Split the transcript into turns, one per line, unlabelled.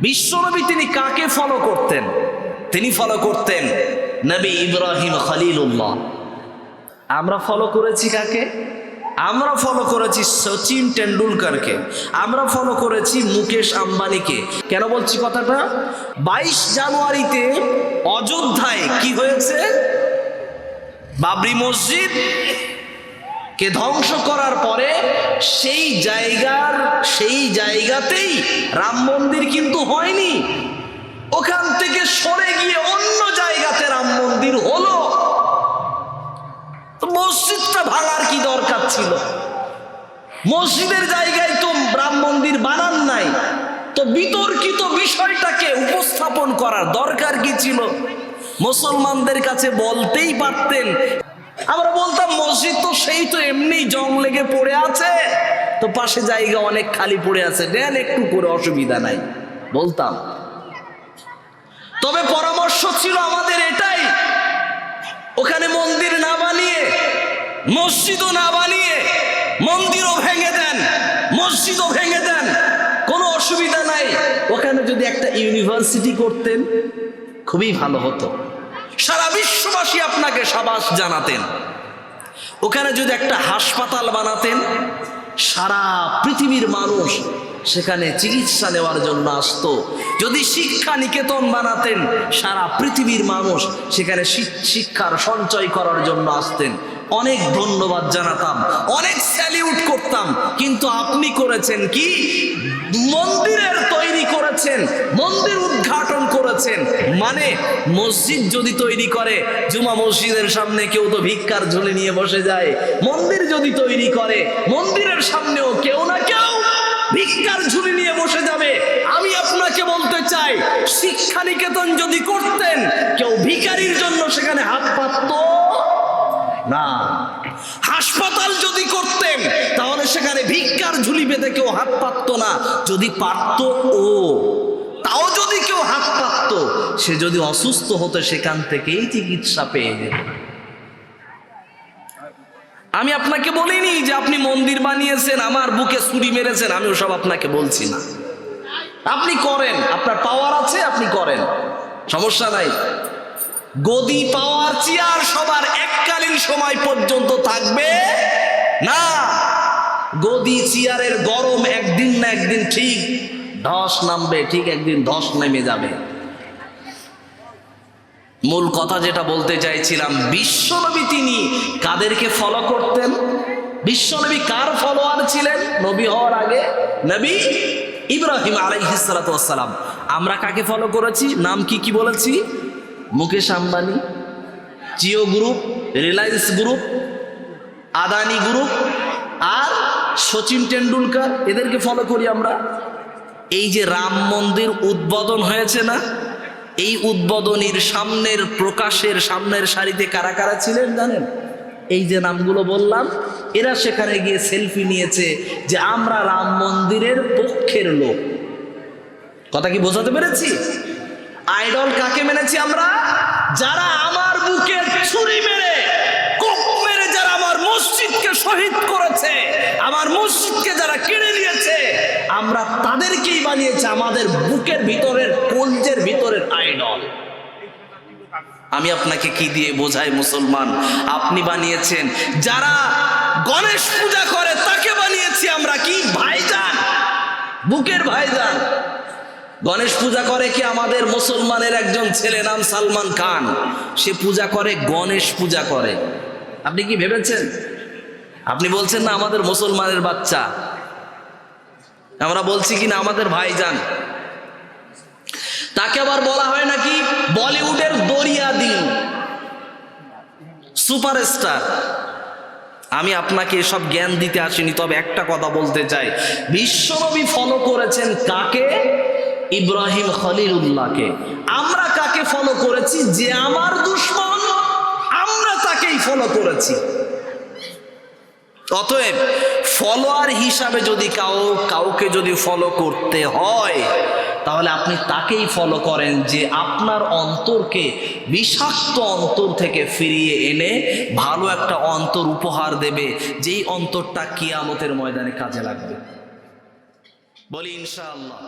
বিশ্বনবী তিনি কাকে ফলো করতেন? তিনি ফলো করতেন নবী ইব্রাহিম খলিলুল্লাহ। আমরা ফলো করেছি কাকে? আমরা ফলো করেছি সচিন টেন্ডুলকারকে আমরা ফলো করেছি মুকেশ আম্বানিকে। কেন বলছি কথাটা? বাইশ জানুয়ারিতে অযোধ্যায় কি হয়েছে? বাবরি মসজিদ কে ধ্বংস করার পরে সেই জায়গার, সেই জায়গাতেই রাম মন্দির কিন্তু হয়নি। ওখান থেকে সরে গিয়ে অন্য জায়গাতে রাম মন্দির হলো। মসজিদটা ভাঙার কি দরকার ছিল? মসজিদের জায়গায় তো রাম মন্দির বানান নাই। তো বিতর্কিত বিষয়টাকে উপস্থাপন করার দরকার কি ছিল? মুসলমানদের কাছে বলতেই পারতেন আমরা বলতাম, মসজিদ তো সেই তো এমনি জং লেগে পড়ে আছে। তো পাশে জায়গা অনেক খালি পড়ে আছে। দেন একটু করে অসুবিধা নাই, বলতাম। তবে পরামর্শ ছিল আমাদের এটাই, ওখানে মন্দির না বানিয়ে, মসজিদও না বানিয়ে মন্দিরও ভেঙে দেন, মসজিদও ভেঙে দেন, কোনো অসুবিধা নাই। ওখানে যদি একটা ইউনিভার্সিটি করতেন, খুবই ভালো হতো। সারা বিশ্ববাসী আপনাকে সাবাস জানাতেন। ওখানে যদি একটা হাসপাতাল বানাতেন, সারা পৃথিবীর মানুষ সেখানে চিকিৎসা নেওয়ার জন্য আসতো। যদি শিক্ষা নিকেতন বানাতেন, সারা পৃথিবীর মানুষ সেখানে শিক্ষার সঞ্চয় করার জন্য আসতেন। অনেক ধন্যবাদ জানাতাম, অনেক স্যালিউট করতাম, কিন্তু আপনি করেছেন কি? মন্দিরের তৈরি করেছেন, মন্দির উদ্ঘাটন করেছেন মানে মসজিদ যদি তৈরি করে, জুমা মসজিদের সামনে কেউ তো ভিক্ষার ঝুলি নিয়ে বসে যায়। মন্দির যদি তৈরি করে, মন্দিরের সামনেও কেউ না কেউ ভিক্ষার ঝুলি নিয়ে বসে যাবে। আমি আপনাকে বলতে চাই শিক্ষা নিকেতন যদি করতেন, কেউ ভিখারির জন্য সেখানে হাত পাতত? না। হাসপাতাল যদি করতেন, তাহলে সেখানে ভিক্ষার ঝুলি বেঁধে কেউ হাত পাতত না। যদি পারত ও। পাতত সে যদি অসুস্থ হতো সেখান থেকেই চিকিৎসা পেয়ে যেত। আমি আপনাকে বলিনি যে আপনি মন্দির বানিয়েছেন, আমার বুকে ছুরি মেরেছেন, আমি ওসব আপনাকে বলছি না। আপনি করেন, আপনার পাওয়ার আছে, আপনি করেন। সমস্যা নাই। গদি পাওয়ার চেয়ার সবার এককালীন সময় পর্যন্ত থাকবে? না। গদি চেয়ারের গরম একদিন না একদিন ঠিক ধস নামবে, ঠিক একদিন ধস নেমে যাবে। মূল কথা যেটা বলতে চাইছিলাম, বিশ্বনবী তিনি কাদেরকে ফলো করতেন? বিশ্বনবী কার ফলোয়ার ছিলেন? নবী হওয়ার আগে? নবী ইব্রাহিম আলাইহিসালাম আমরা কাকে ফলো করেছি? নাম কি কি বলেছি? Mukesh Ambani, Jio group, Reliance group, Adani group, আর সচিন টেন্ডুলকার। এদেরকে ফলো করি আমরা। এই যে রাম মন্দির উদ্বোধন হয়েছে না? এই উদ্বোধনীর সামনের প্রকাশের সামনের সারিতে কারা কারা ছিলেন জানেন? এই যে নামগুলো বললাম, এরা সেখানে গিয়ে সেলফি নিয়েছে যে আমরা রাম মন্দিরের পক্ষের লোক। কথা কি বোঝাতে পেরেছি? আইডল কাকে মেনেছি আমরা? যারা আমার বুকে ছুরি মেরে, কোপ মেরে যারা আমার মসজিদকে শহীদ করেছে আমরা তাদেরকেই বানিয়েছি আমাদের বুকের ভিতরের, কলজের ভিতরের আইডল। আমি আপনাকে কি দিয়ে বোঝাই, মুসলমান? আপনি বানিয়েছেন, যারা গণেশ পূজা করে তাকে বানিয়েছি আমরা কি? ভাইজান। বুকের ভাইজান। গণেশ পূজা করে কি আমাদের মুসলমানের একজন ছেলে নাম সালমান খান? সে পূজা করে, গণেশ পূজা করে। আপনি কি ভেবেছেন? আপনি বলছেন না আমাদের মুসলমানের বাচ্চা। আমরা বলছি কি না, আমাদের ভাইজান। তাকে আবার বলা হয় নাকি বলিউডের দরিয়া দিন সুপারস্টার। আমি আপনাকে এসব জ্ঞান দিতে আসিনি, তবে একটা কথা বলতে চাই। বিশ্বনবী ফলো করেছেন কাকে? ইব্রাহিম খলিলুল্লাহকে। আমরা কাকে ফলো করেছি? যে আমার দুশ্মন, আমরা তাকেই ফলো করেছি। অতএব ফলোয়ার হিসাবে যদি কাউ, কাউকে যদি ফলো করতে হয়, তাহলে আপনি তাকেই ফলো করেন যে আপনার অন্তরকে বিষাক্ত অন্তর থেকে ফিরিয়ে এনে ভালো একটা অন্তর উপহার দেবে, যেই অন্তরটা কিয়ামতের ময়দানে কাজে লাগবে। বলি ইনশাআল্লাহ।